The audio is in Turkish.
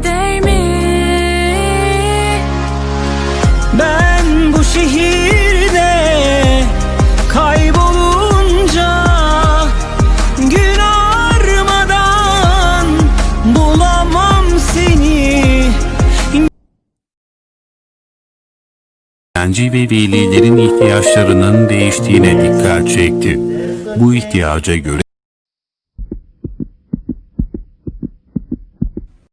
Gider mi? Ben bu şehirde kaybolunca Gün armadan bulamam seni öğrenci ve velilerin ihtiyaçlarının değiştiğine dikkat çekti. Bu ihtiyaca göre